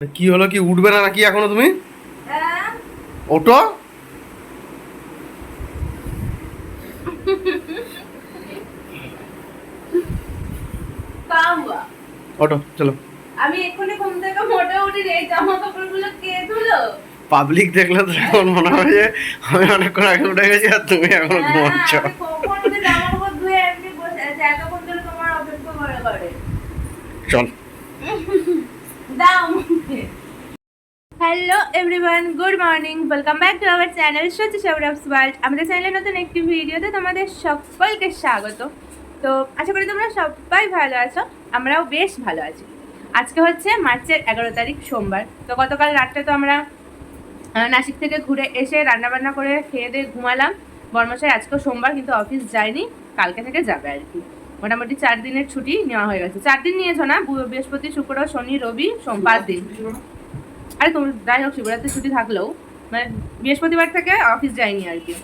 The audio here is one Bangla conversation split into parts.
কি হলো কি উঠবে না নাকি এখনও তুমি? হ্যাঁ। ওটো ওটো চলো। আমি এক্ষুনি ঘুম থেকে মোটে উঠি এই জামা কাপড়গুলো কে ধুলো? পাবলিক দেখলে তো এখন মনে হয় যে আমি অনেকক্ষণ আগে উঠে গেছি আর তুমি এখনও ঘুমাচ্ছ। হ্যাঁ, করে। চল। দাও hello everyone good morning welcome back to our channel সত্যি সৌরভস ওয়ার্ল্ড আমাদের চ্যানেলে নতুন একটি ভিডিওতে তোমাদের সকলকে স্বাগত। তো আশা করি তোমরা সবাই ভালো আছো, আমরাও বেশ ভালো আছি। আজকে হচ্ছে মার্চের এগারো তারিখ, সোমবার। তো গতকাল রাত্রে তো আমরা নাসিক থেকে ঘুরে এসে রান্নাবান্না করে খেয়ে দিয়ে ঘুমালাম। বর্মশাই আজকেও সোমবার, কিন্তু অফিস যায়নি। কালকে থেকে যাবে আর কি। মোটামুটি চার দিনের ছুটি নেওয়া হয়ে গেছে। চার দিন নিয়েছো না? বৃহস্পতি, শুক্র, শনি, রবি, সোম, পাঁচ দিন। আরে তুমি যাই হোক শিবরাত্রি ছুটি থাকলেও মানে বৃহস্পতিবার থেকে অফিস যায়নি আর কি।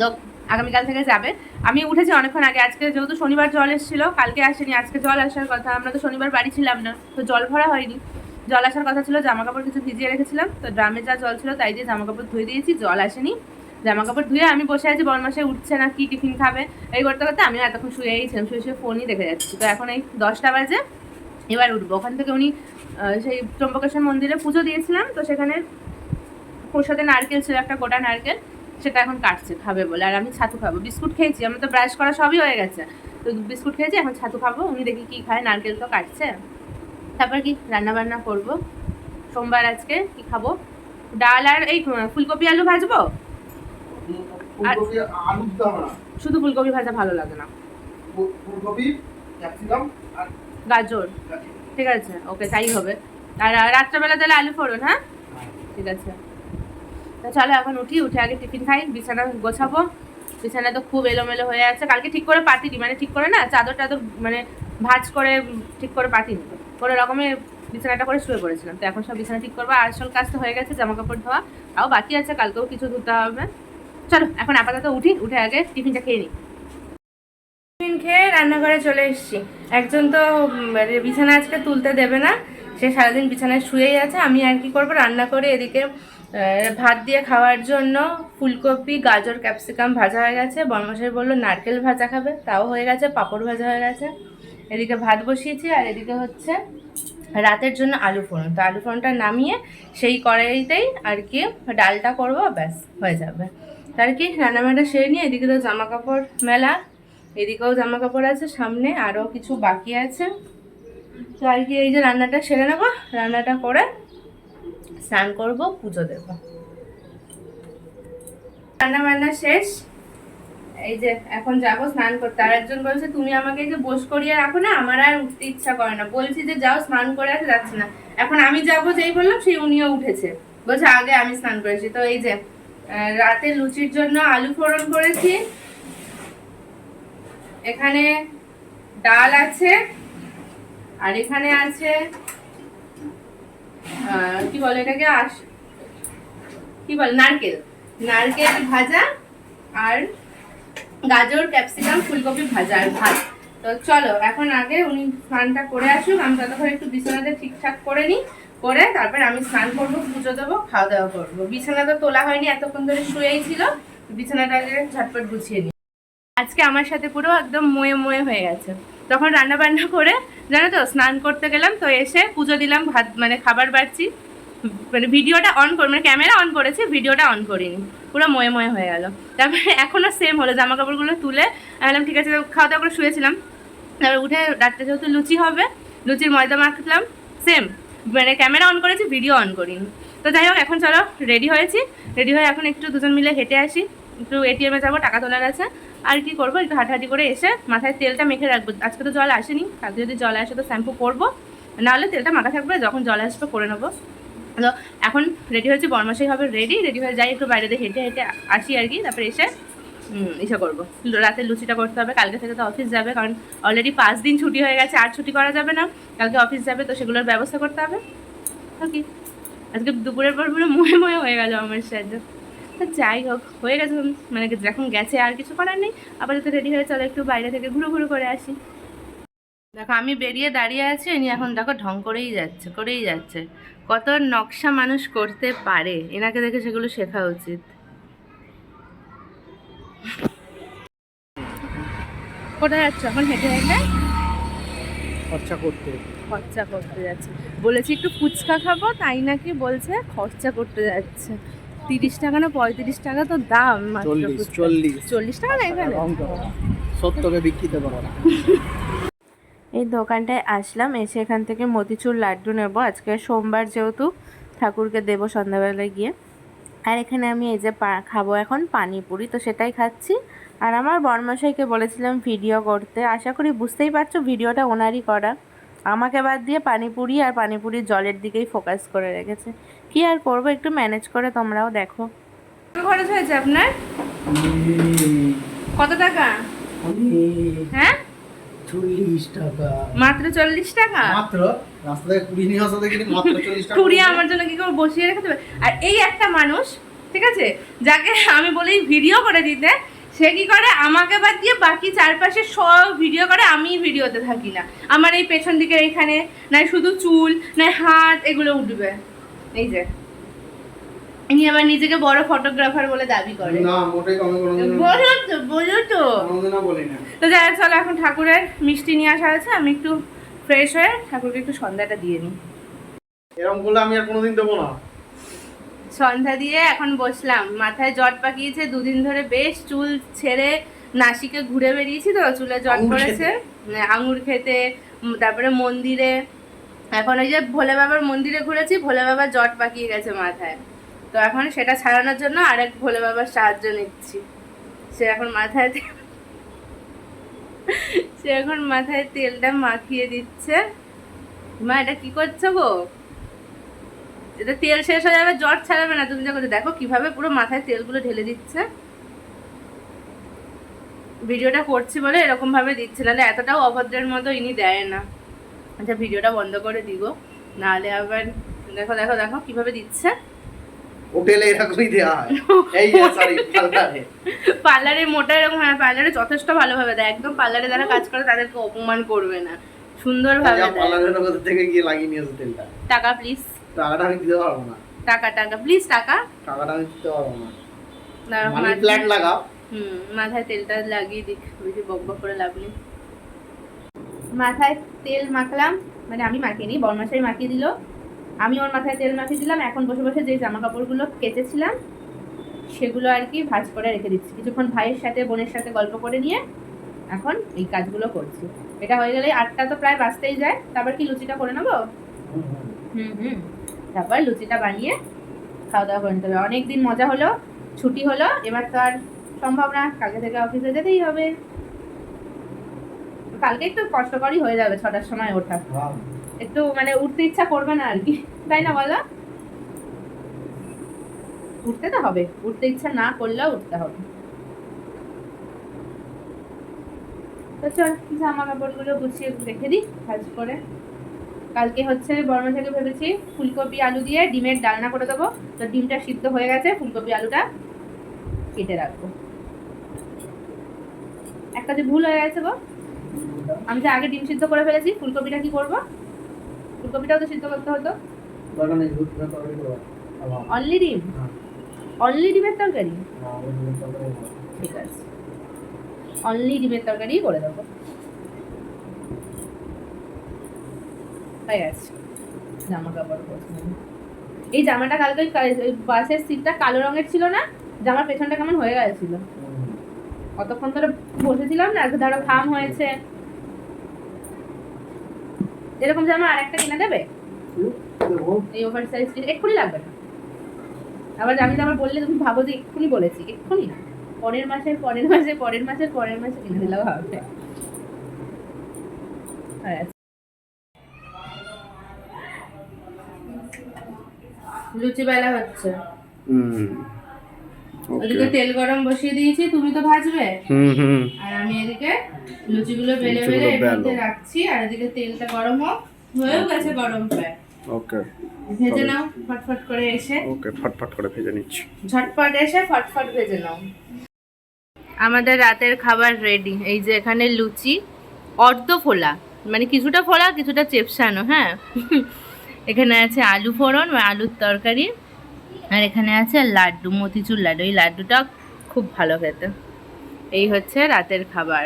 তো আগামীকাল থেকে যাবে। আমি উঠেছি অনেকক্ষণ আগে। আজকে যেহেতু শনিবার জল এসেছিল, কালকে আসেনি। আজকে জল আসার কথা। আমরা তো শনিবার বাড়ি ছিলাম না, তো জল ভরা হয়নি। জল আসার কথা ছিল জামা কাপড় কিছু ভিজিয়ে রেখেছিলাম। তো ড্রামে যা জল ছিল, তাই দিয়ে জামা কাপড় ধুয়ে দিয়েছি। জল আসেনি। জামা কাপড় ধুয়ে আমি বসে আছি বরমাসে উঠছে না, কি টিফিন খাবে? এই করতে করতে আমি এতক্ষণ শুয়েই ছিলাম, শুয়ে শুয়ে ফোনই দেখে যাচ্ছি। তো এখন এই দশটা বাজে, এবার উঠবো। ওখান থেকে উনি সেই ত্রম্বকেশ্বর মন্দিরে পুজো দিয়েছিলাম, তো সেখানে ওর সাথে নারকেল ছিল, একটা গোটা নারকেল, সেটা এখন কাটছে, খাবে বলে। আর আমি ছাতু খাব। বিস্কুট খেয়েছি, আমার তো ব্রাশ করা সবই হয়ে গেছে। তো বিস্কুট খেয়েছি, এখন ছাতু খাব, উনি দেখি কি খায়, নারকেল তো কাটছে। তারপর কি রান্না বান্না করব? সোমবার আজকে কি খাব? ডাল আর এই ফুলকপি আলু ভাজবো? না। শুধু ফুলকপি ভাজা ভালো লাগে না। ফুলকপি ক্যাপসিকাম আর গাজর। ঠিক আছে ওকে তাই হবে। আর রাত্রেবেলা তাহলে আলু ফোড়ন হ্যাঁ? ঠিক আছে। তা চলো এখন উঠি উঠে আগে টিফিন খাই বিছানা গোছাবো। বিছানা তো খুব এলোমেলো হয়ে আছে। কালকে ঠিক করে পাতিনি মানে ঠিক করে না চাদর টাদর মানে ভাজ করে ঠিক করে পাতিনি। কোনো রকমে বিছানাটা করে শুয়ে পড়েছিলাম। তো এখন সব বিছানা ঠিক করব। আসল কাজ তো হয়ে গেছে জামা কাপড় ধোয়া। তাও বাকি আছে কালকেও কিছু ধুতে হবে। চলো, এখন আপাতত উঠি, উঠে আগে টিফিনটা খেয়ে নিই। টিফিন খেয়ে রান্নাঘরে চলে এসেছি। একজন তো মানে বিছানা আজকে তুলতে দেবে না, সে সারাদিন বিছানায় শুয়েই আছে। আমি আর কি করব? রান্না করে এদিকে ভাত দিয়ে খাওয়ার জন্য ফুলকপি, গাজর, ক্যাপসিকাম ভাজা হয়ে গেছে। বর্মশাই বলল, নারকেল ভাজা খাবে, তাও হয়ে গেছে, পাঁপড় ভাজা হয়ে গেছে। এদিকে ভাত বসিয়েছি, আর এদিকে হচ্ছে রাতের জন্য আলু ফোড়ন। তো আলু ফোড়নটা নামিয়ে সেই কড়াইতেই আর কি ডালটা করব, ব্যাস, হয়ে যাবে। তার কি রান্নাবান্না সেরে নিয়ে এদিকে তো জামা কাপড় মেলা, এদিকেও জামা কাপড় আছে সামনে, আরও কিছু বাকি আছে। তো আর কি এই যে রান্নাটা সেরে নেব, রান্নাটা করে স্নান করব, পুজো দেব। রান্না বান্না শেষ। এই যে এখন যাব স্নান করতে। আর একজন বলছে, তুমি আমাকে যে বস করিয়ে রাখো না, আমার আর উঠতে ইচ্ছা করে না। বলছি যে, যাও স্নান করে আসে, যাচ্ছে না। এখন আমি যাব যেই বললাম, সেই উনিও উঠেছে। বলছে, আগে আমি স্নান করেছি। তো এই যে রাতে লুচির জন্য আলু ফোড়ন করেছি। এখানে ডাল আছে, আর এখানে আছে কি বলে এটাকে? আস কি বলে? নারকেল। নারকেল ভাজা আর গাজর, ক্যাপসিকাম, ফুলকপি ভাজা আর ভাত। তো চলো, এখন আগে উনি স্নানটা করে আসুক, আমি ততক্ষণ একটু বিছানাতে ঠিকঠাক করে নিই। করে তারপর আমি স্নান করব, পুজো দেবো, খাওয়া দাওয়া করব। বিছানা তো তোলা হয়নি, এতক্ষণ ধরে শুয়েই ছিল। বিছানাটা আগে ঝটপট গুছিয়ে নিই। আজকে আমার সাথে পুরো একদম ময়ে ময়ে হয়ে গেছে। তখন রান্না বান্না করে, জানো তো, স্নান করতে গেলাম, তো এসে পুজো দিলাম, ভাত মানে খাবার বাড়ছি। মানে ভিডিওটা অন করে মানে ক্যামেরা অন করেছি, ভিডিওটা অন করিনি। পুরো ময়ে ময়ে হয়ে গেল। তারপরে এখনও সেম হলো জামা কাপড়গুলো তুলে, আমি ঠিক আছে, খাওয়া দাওয়া করে শুয়েছিলাম। তারপরে উঠে রাত্রে যেহেতু লুচি হবে, লুচির ময়দা মাখলাম সেম মানে ক্যামেরা অন করেছি ভিডিও অন করিনি। তো যাই হোক, এখন চলো রেডি হয়েছি। রেডি হয়ে এখন একটু দুজন মিলে হেঁটে আসি। একটু এটিএমে যাব, টাকা তোলার আছে। আর কি করব, একটু হাঁটাহাঁটি করে এসে মাথায় তেলটা মেখে রাখব। আজকে তো জল আসেনি, কালকে যদি জল আসে তো শ্যাম্পু করব। নাহলে তেলটা মাখা থাকবে, যখন জল আসবে করে নেব। তো এখন রেডি হয়েছে, বরমাসাই হবে রেডি রেডি হয়ে যাই একটু বাইরে হেঁটে হেঁটে আসি আর কি, তারপরে এসে ইসে করব। রাতের লুচিটা করতে হবে, কালকে থেকে তো অফিস যাবে, কারণ অলরেডি পাঁচ দিন ছুটি হয়ে গেছে, আর ছুটি করা যাবে না। কালকে অফিস যাবে, তো সেগুলোর ব্যবস্থা করতে হবে। ওকে আজকে দুপুরের পর পুরো মুহে মুহে হয়ে গেল আমার সাথে যাই হোক, হয়ে গেছে মানে যখন গেছে, আর কিছু করার নেই। আবার যদি রেডি হয়ে চলো, একটু বাইরে থেকে ঘুরু ঘুরু করে আসি। দেখো, আমি বেরিয়ে দাঁড়িয়ে আছি, ইনি এখন দেখো ঢং করেই যাচ্ছে করেই যাচ্ছে। কত নকশা মানুষ করতে পারে, এনাকে দেখে সেগুলো শেখা উচিত। কোথায় যাচ্ছ? এখন হেঁটে হেঁটে? খরচা করতে। খরচা করতে যাচ্ছে। বলেছি একটু ফুচকা খাব তাই নাকি বলছে খরচা করতে যাচ্ছে। তিরিশ টাকা না পঁয়ত্রিশ টাকা তো দাম চল্লিশ চল্লিশ। চল্লিশ টাকা না এখানে? সত্তরকে বিক্রিতে পারো না। এই দোকানটায় আসলাম এসে এখান থেকে মতিচুর লাড্ডু নেব। আজকে সোমবার যেহেতু ঠাকুরকে দেবো সন্ধ্যাবেলায় গিয়ে। আর এখানে আমি এই যে খাব এখন পানিপুরি তো সেটাই খাচ্ছি। আর আমার বর্মশাইকে বলেছিলাম ভিডিও করতে। আশা করি বুঝতেই পারছ ভিডিওটা ওনারই করা। আমাকে বাদ দিয়ে পানিপুরি আর পানিপুরির জলের দিকেই ফোকাস করে রেখেছে। কি আর করব একটু ম্যানেজ করে তোমরাও দেখো। খরচ হয়েছে আপনার? কত টাকা? হ্যাঁ? চল্লিশ টাকা। মাত্র চল্লিশ টাকা? মাত্র? রাস্তা কুড়ি নিয়ে আসা দেখি মাত্র চল্লিশ টাকা। কুড়িয়ে আমার জন্য কি করে বসিয়ে রেখে দেবে? আর এই একটা মানুষ ঠিক আছে? যাকে আমি বলি ভিডিও করে দিতে সে কি করে? আমাকে বাদ দিয়ে বাকি চারপাশে সব ভিডিও করে আমি ভিডিওতে থাকি না। আমার এই পেছন দিকে এইখানে নাই শুধু চুল নাই হাত এগুলো উঠবে। এই যে। ইনি আমার নিজেকে বড় ফটোগ্রাফার বলে দাবি করে। না মোটেই কমে বলো তো বলো তো। কোনোদিনও বলি না। তো যাই চলো এখন ঠাকুরের মিষ্টি নিয়ে আসা হয়েছে। আমি একটু ফ্রেশ হয়ে ঠাকুরকে একটু সন্ধ্যাটা দিয়ে নিই। এরকম করলে আমি আর কোনোদিন দেবো না। সন্ধ্যা দিয়ে এখন বসলাম। মাথায় জট পাকিয়েছে দুদিন ধরে বেশ চুল ছেড়ে নাসিকে ঘুরে বেরিয়েছি তো চুলে জট পড়েছে। হ্যাঁ, আঙুর খেতে তারপরে মন্দিরে। এখন ওই যে ভোলে বাবার মন্দিরে ঘুরেছি ভোলে বাবার জট পাকিয়ে গেছে মাথায়। তো এখন সেটা ছাড়ানোর জন্য আরেক ভোলে বাবার সাহায্য নিচ্ছি। সে এখন মাথায় সে এখন মাথায় তেলটা মাখিয়ে দিচ্ছে। মা এটা কি করছ গো? এটা তেল শেষ হয়ে যাবে জ্বর ছাড়াবে না। তুমি যখন দেখো কীভাবে পুরো মাথায় তেলগুলো ঢেলে দিচ্ছে। ভিডিওটা করছি বলে এরকম ভাবে দিচ্ছে নাহলে এতটাও অভদ্রের মতো ইনি দেয় না। আচ্ছা ভিডিওটা বন্ধ করে দিব। নাহলে আবার দেখো দেখো দেখো কীভাবে দিচ্ছে। হোটেলে এরকমই দেওয়া হয়। এই সরি পাল্টারে পার্লারে। মোটা এরকম হয় পার্লারে যথেষ্ট ভালোভাবে দেয়। একদম পার্লারে যারা কাজ করে তাদেরকে অপমান করবে না। সুন্দরভাবে দেয়। পার্লারের থেকে গিয়ে লাগিয়ে নিয়ে তেলটা। টাকা প্লিজ টাকাটা আমি দিতে পারব না। টাকা টাকা প্লিজ টাকা। টাকাটা আমি দিতে পারব না। মানি প্ল্যান্ট লাগাও। হুম মাথায় তেলটা লাগিয়ে বেশি বক বক করে লাভ নেই। মাথায় তেল মাখলাম মানে আমি মাখিনি মাখিয়ে দিল। আমি ওর মাথায় তেল মাখিয়ে দিলাম এখন বসে বসে যে জামা কাপড়গুলো কেচেছিলাম সেগুলো আর কি ভাঁজ করে রেখে দিচ্ছি। কিছুক্ষণ ভাইয়ের সাথে বোনের সাথে গল্প করে নিয়ে এখন এই কাজগুলো করছি। এটা হয়ে গেলে আটটা তো প্রায় বাঁচতেই যায় তারপর কি লুচিটা করে নেব? হুম হুম। তারপর লুচিটা বানিয়ে খাওয়া দাওয়া করে নিতে হবে। অনেক দিন মজা হলো ছুটি হলো এবার তো আর সম্ভব না। কালকে থেকে অফিসে যেতেই হবে। কালকে একটু কষ্টকরই হয়ে যাবে ছটার সময় ওঠা। একটু মানে উঠতে ইচ্ছা করবে না আর কি। তাই না বলো? উঠতে তো হবে। উঠতে ইচ্ছা না করলেও উঠতে হবে। তো চল জামা কাপড়গুলো গুছিয়ে রেখে দিই ভাজ করে। কালকে হচ্ছে বর্মা থেকে ভেবেছি ফুলকপি আলু দিয়ে ডিমের ডালনা করে দেবো। তো ডিমটা সিদ্ধ হয়ে গেছে ফুলকপি আলুটা কেটে রাখব। একটা যে ভুল হয়ে গেছে গো আমি যে আগে ডিম সিদ্ধ করে ফেলেছি ফুলকপিটা কি করব? ফুলকপিটাও তো সিদ্ধ করতে হতো। অনলি ডিম? হ্যাঁ। অনলি ডিমের তরকারি? হ্যাঁ, দুধের তরকারি করো। ঠিক আছে। অনলি ডিমের তরকারি করে দেবো। হয়ে গেছে জামা কাপড় এই জামাটা কালকে বাসের সিটটা কালো রঙের ছিল না? জামার পেছনটা কেমন হয়ে গেছিল। কতক্ষণ ধরে বসেছিলাম না, ধরো ঘাম হয়েছে। এরকম জামা আরেকটা কিনে দেবে? এই ওভার সাইজ এক্ষুনি লাগবে না। আবার আমি আবার বললে তুমি ভাবো যে এক্ষুনি বলেছি, এক্ষুনি না। পরের মাসের, পরের মাসে, পরের মাসের, পরের মাসে কিনে দিলেও হবে। হ্যাঁ লুচি বেলা হচ্ছে। হুম ওদিকে তেল গরম বসিয়ে দিয়েছি তুমি তো ভাজবে। হুম হুম। আর আমি এদিকে লুচিগুলো বেলে বেলে এর মধ্যে রাখছি আর এদিকে তেলটা গরম হোক হয়েও গেছে গরম প্রায়। ওকে। ভেজে নাও ফটফট করে এসে। ওকে ফটফট করে ভেজে নিচ্ছি। ঝটপট এসে ফটফট ভেজে নাও। আমাদের রাতের খাবার রেডি এই যে এখানে লুচি অর্ধ ফোলা। মানে কিছুটা ফোলা কিছুটা চেপসানো হ্যাঁ? এখানে আছে আলু ফোড়ন বা আলুর তরকারি, আর এখানে আছে লাড্ডু, মতিচুর লাড্ডু। এই লাড্ডুটা খুব ভালো খেতে। এই হচ্ছে রাতের খাবার।